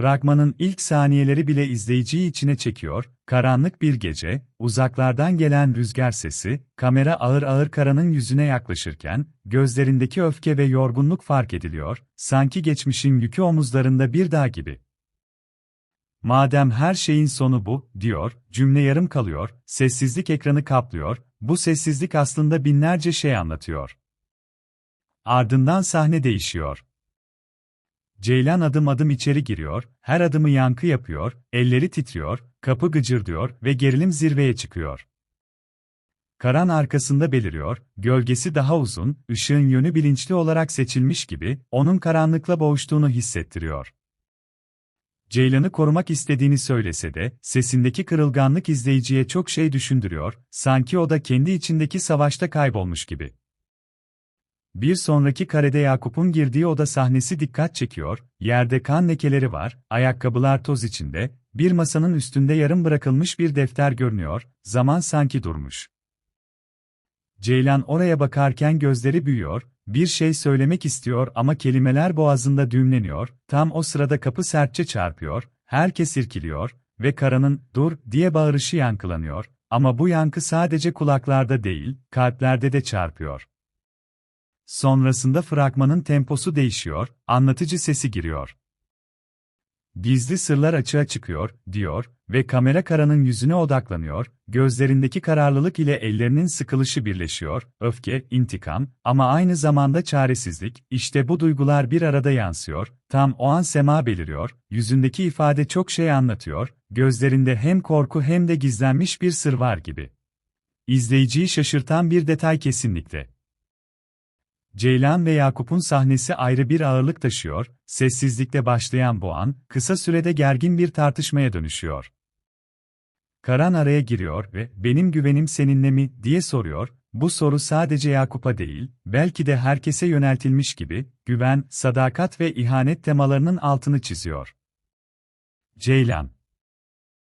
Fragmanın ilk saniyeleri bile izleyiciyi içine çekiyor, karanlık bir gece, uzaklardan gelen rüzgar sesi, kamera ağır ağır Karan'ın yüzüne yaklaşırken, gözlerindeki öfke ve yorgunluk fark ediliyor, sanki geçmişin yükü omuzlarında bir dağ gibi. Madem her şeyin sonu bu, diyor, cümle yarım kalıyor, sessizlik ekranı kaplıyor, bu sessizlik aslında binlerce şey anlatıyor. Ardından sahne değişiyor. Ceylan adım adım içeri giriyor, her adımı yankı yapıyor, elleri titriyor, kapı gıcırdıyor ve gerilim zirveye çıkıyor. Karan arkasında beliriyor, gölgesi daha uzun, ışığın yönü bilinçli olarak seçilmiş gibi, onun karanlıkla boğuştuğunu hissettiriyor. Ceylan'ı korumak istediğini söylese de, sesindeki kırılganlık izleyiciye çok şey düşündürüyor, sanki o da kendi içindeki savaşta kaybolmuş gibi. Bir sonraki karede Yakup'un girdiği oda sahnesi dikkat çekiyor, yerde kan lekeleri var, ayakkabılar toz içinde, bir masanın üstünde yarım bırakılmış bir defter görünüyor, zaman sanki durmuş. Ceylan oraya bakarken gözleri büyüyor, bir şey söylemek istiyor ama kelimeler boğazında düğümleniyor, tam o sırada kapı sertçe çarpıyor, herkes irkiliyor ve Kara'nın ''dur'' diye bağırışı yankılanıyor ama bu yankı sadece kulaklarda değil, kalplerde de çarpıyor. Sonrasında fragmanın temposu değişiyor, anlatıcı sesi giriyor. Gizli sırlar açığa çıkıyor, diyor ve kamera Kara'nın yüzüne odaklanıyor, gözlerindeki kararlılık ile ellerinin sıkılışı birleşiyor, öfke, intikam ama aynı zamanda çaresizlik, işte bu duygular bir arada yansıyor, tam o an sema beliriyor, yüzündeki ifade çok şey anlatıyor, gözlerinde hem korku hem de gizlenmiş bir sır var gibi. İzleyiciyi şaşırtan bir detay kesinlikle. Ceylan ve Yakup'un sahnesi ayrı bir ağırlık taşıyor, sessizlikle başlayan bu an, kısa sürede gergin bir tartışmaya dönüşüyor. Karan araya giriyor ve "Benim güvenim seninle mi?" diye soruyor. Bu soru sadece Yakup'a değil, belki de herkese yöneltilmiş gibi, güven, sadakat ve ihanet temalarının altını çiziyor. Ceylan